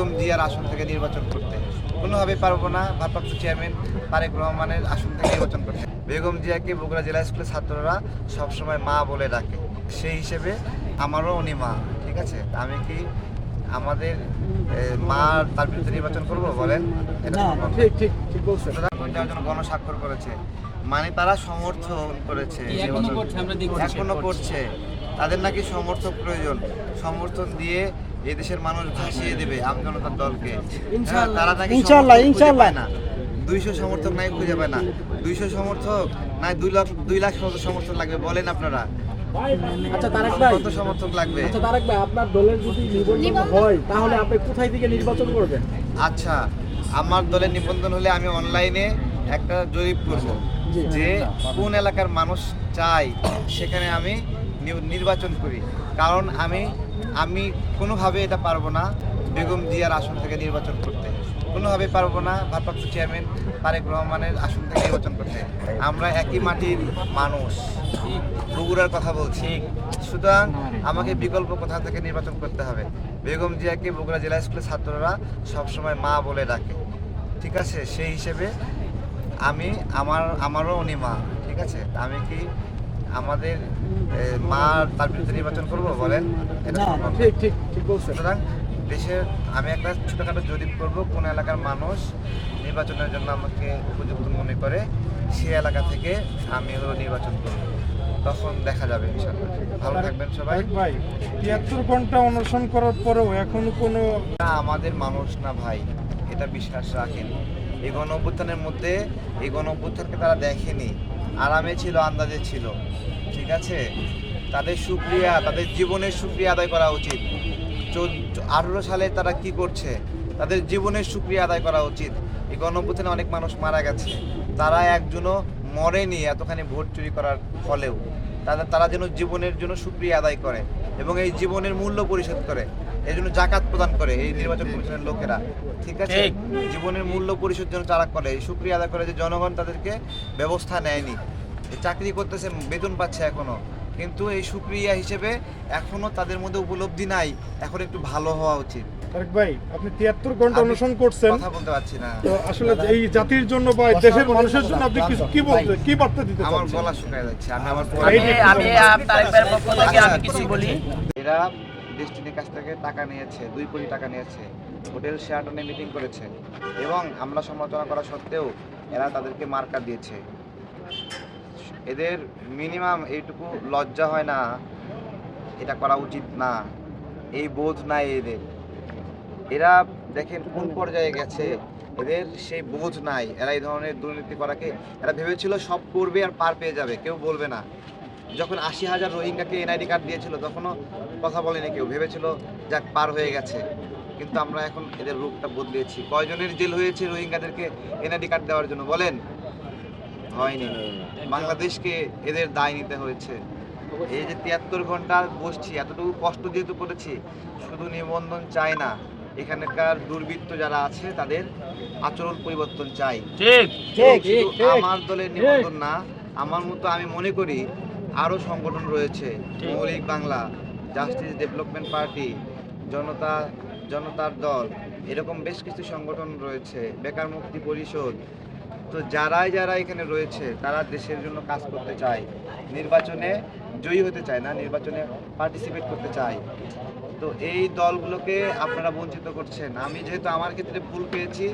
বেগম জিয়ার আসন থেকে নির্বাচন করতে। কোনোভাবে পারব না ভারপ্রাপ্ত চেয়ারম্যান তারেক রহমানের আসন থেকে নির্বাচন করতে। বেগম জিয়াকে বগুড়া জেলা স্কুলের ছাত্ররা সবসময় মা বলে ডাকে। সেই হিসেবে আমারও উনি মা ঠিক আছে? আমি কি আমাদের মা তার বিরুদ্ধে নির্বাচন করব? বলেন। ঠিক ঠিক ঠিক গণস্বাক্ষর করেছে। মানে তারা সমর্থন করেছে। এখনও করছে। তাদের নাকি সমর্থক প্রয়োজন। সমর্থন দিয়ে এই দেশের মানুষ ভাসিয়ে দেবে আমজনতার দলকে। হ্যাঁ, তারা নাকি ইনশাআল্লাহ। পায় না। দুইশো সমর্থক নাই খুঁজে পায় না। দুইশো সমর্থক নাই দুই লাখ দুই লাখ সমর্থক লাগবে বলেন আপনারা। আচ্ছা তারেক ভাই। কত সমর্থক লাগবে? আচ্ছা তারেক ভাই আপনার দলের যদি নিবন্ধন হয় তাহলে আপনি কোথায় থেকে নির্বাচন করবেন? আচ্ছা আমার দলের নিবন্ধন হলে আমি অনলাইনে একটা জরিপ করব। যে কোন এলাকার মানুষ চাই সেখানে আমি নি- নির্বাচন করি। কারণ আমি আমি কোনোভাবে এটা পারব না বেগম জিয়ার আসন থেকে নির্বাচন করতে। কোনোভাবে পারব না ভারপ্রাপ্ত চেয়ারম্যান তারেক রহমানের আসন থেকে নির্বাচন করতে। আমরা একই মাটির মানুষ। বগুড়ার কথা বলছি। সুতরাং আমাকে বিকল্প কোথা থেকে নির্বাচন করতে হবে? বেগম জিয়াকে বগুড়া জেলা স্কুলের ছাত্ররা সবসময় মা বলে ডাকে। ঠিক আছে? সেই হিসেবে আমি, আমার, আমারও উনি মা। ঠিক আছে? আমি কি আমাদের মা তার বিরুদ্ধে নির্বাচন করব বলেন। ঠিক ঠিক ঠিক সুতরাং দেশের আমি একটা ছোটোখাটো জরিপ করব কোন এলাকার মানুষ নির্বাচনের জন্য আমাকে উপযুক্ত মনে করে সে এলাকা থেকে আমি হলো নির্বাচন করব। তখন দেখা যাবে ইনশাল্লাহ ভালো থাকবেন সবাই। ভাই তিয়াত্তর ঘণ্টা অনশন করার পরেও এখনও কোনো আমাদের মানুষ না ভাই। এটা বিশ্বাস রাখেন। এই গণ অভ্যুত্থানের মধ্যে, এই গণ অভ্যুত্থানকে তারা দেখেনি। আরামে ছিল, আন্দাজে ছিল। ঠিক আছে? তাদের সুক্রিয়া, তাদের জীবনের সুক্রিয়া আদায় করা উচিত। আঠেরো সালে তারা কি করছে? তাদের জীবনের সুক্রিয়া আদায় করা উচিত। এই গণ অভ্যুত্থানে অনেক মানুষ মারা গেছে। তারা একজনও মরেনি এতখানি ভোট চুরি করার ফলেও। তাদের, তারা যেন জীবনের জন্য সুক্রিয়া আদায় করে এবং এই জীবনের মূল্য পরিশোধ করে। এই জন্য জাকাত প্রদান করে এই নির্বাচন কমিশনের লোকেরা। ঠিক আছে? জীবনের মূল্য পরিশোধ যেন তারা করে। সুক্রিয়া আদায় করে যে জনগণ তাদেরকে ব্যবস্থা নেয়নি। চাকরি করতেছে বেতন পাচ্ছে এখনও। কিন্তু এই সুক্রিয়া হিসেবে এখনও তাদের মধ্যে উপলব্ধি নাই। এখন একটু ভালো হওয়া উচিত। তারেক ভাই আপনি তিয়াত্তর ঘণ্টা আমি অনশন করছেন। কথা বলতে পারছি না। তো আসলে এই জাতির জন্য বা দেশের মানুষের জন্য আপনি কিছু কি বলতে কি বার্তা দিতে আমার গলা শুকায় যাচ্ছে। আমি আমার আমি আমি আপ- তারেক ভাইয়ের পক্ষ থেকে আমি কিছু বলি। এরা ডেস্টিনির কাছ থেকে টাকা নিয়েছে, দুই কোটি টাকা নিয়েছে। হোটেল শেয়ারটনে মিটিং করেছে এবং আমরা সমালোচনা করা সত্ত্বেও এরা তাদেরকে মার্কা দিয়েছে। এদের মিনিমাম এইটুকু লজ্জা হয় না, এটা করা উচিত না, এই বোধ নাই এদের। এরা দেখেন কোন পর্যায়ে গেছে, এদের সেই বোধ নাই, এরা এই ধরনের দুর্নীতি করাকে, এরা ভেবেছিল সব করবে আর পার পেয়ে যাবে, কেউ বলবে না। যখন আশি হাজার রোহিঙ্গাকে এনআইডি কার্ড দিয়েছিল তখনও কথা বলেনি কেউ ভেবেছিল যাক পার হয়ে গেছে। কিন্তু আমরা এখন এদের রূপটা বদলিয়েছি। কয়জনের জেল হয়েছে রোহিঙ্গাদেরকে এনআইডি কার্ড দেওয়ার জন্য? বলেন। হয়নি। বাংলাদেশকে এদের দায় নিতে হয়েছে। এই যে তিয়াত্তর ঘণ্টা বসছি এতটুকু কষ্ট যেহেতু করেছি শুধু নিবন্ধন চাই না। এখানকার দুর্বৃত্ত যারা আছে তাদের আচরণ পরিবর্তন চাই। ঠিক। ঠিক, শুধু ঠিক, আমার দলের নিবন্ধন না আমার মতো আমি মনে করি আরও সংগঠন রয়েছে মৌলিক Bangla justice development party Janata জনতার দল এরকম বেশ কিছু সংগঠন রয়েছে বেকার মুক্তি পরিষদ। তো যারাই যারা এখানে রয়েছে তারা দেশের জন্য কাজ করতে চায় নির্বাচনে জয়ী হতে চায় না নির্বাচনে পার্টিসিপেট করতে চায়। তো এই দলগুলোকে আপনারা বঞ্চিত করছেন। আমি যেহেতু আমার ক্ষেত্রে ভুল পেয়েছি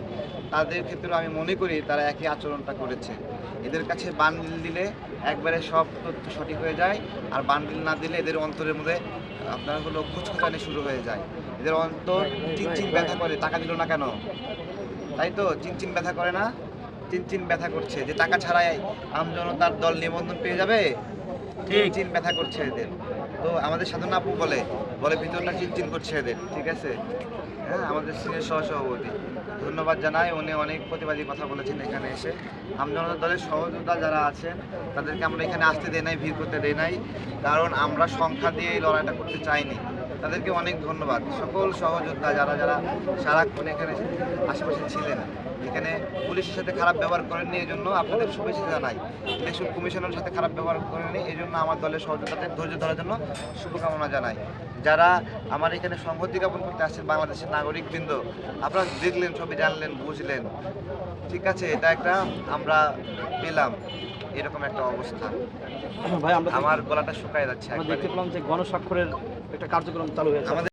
তাদের ক্ষেত্রেও আমি মনে করি তারা একই আচরণটা করেছে। এদের কাছে বান্ডিল দিলে একবারে সব তথ্য সঠিক হয়ে যায় আর বান্ডিল না দিলে এদের অন্তরের মধ্যে আপনার হলো খুচখুচানি শুরু হয়ে যায়। এদের অন্তর চিনচিন ব্যথা করে টাকা দিল না কেন? তাই তো? চিনচিন ব্যথা করে না? চিনচিন ব্যথা করছে। যে টাকা ছাড়াই আমজনতার দল নিবন্ধন পেয়ে যাবে? চিনচিন ব্যথা করছে এদের। তো আমাদের সাধন আপু বলে বলে ভিতরটা চিনচিন করছে এদের, ঠিক আছে? হ্যাঁ আমাদের সিনিয়র সহসভাপতি। ধন্যবাদ জানাই, উনি অনেক প্রতিবাদী কথা বলেছেন এখানে এসে। আমজনতা দলের সহযোগিতা যারা আছেন, তাদেরকে আমরা এখানে আসতে দেয় নাই, ভিড় করতে দেয় নাই। কারণ আমরা সংখ্যা দিয়ে এই লড়াইটা করতে চাইনি। তাদেরকে অনেক ধন্যবাদ। সকল সহযোদ্ধা যারা যারা সারাক্ষণ এখানে আশেপাশে ছিলেন এখানে পুলিশের সাথে খারাপ ব্যবহার করেননি এই জন্য আপনাদের শুভেচ্ছা জানাই। ইলেকশন কমিশনের সাথে খারাপ ব্যবহার করেনি এই জন্য আমার দলের সহযোগিতাতে ধৈর্য ধরার জন্য শুভকামনা জানাই। যারা আমার এখানে সংহতি জ্ঞাপন করতে আসছেন বাংলাদেশের নাগরিকবৃন্দ আপনারা দেখলেন সবই জানলেন বুঝলেন। ঠিক আছে এটা একটা আমরা পেলাম এরকম একটা অবস্থা। ভাই আমার গলাটা শুকায় যাচ্ছে। দেখতে পেলাম যে গণস্বাক্ষরের একটা কার্যক্রম চালু হয়েছে।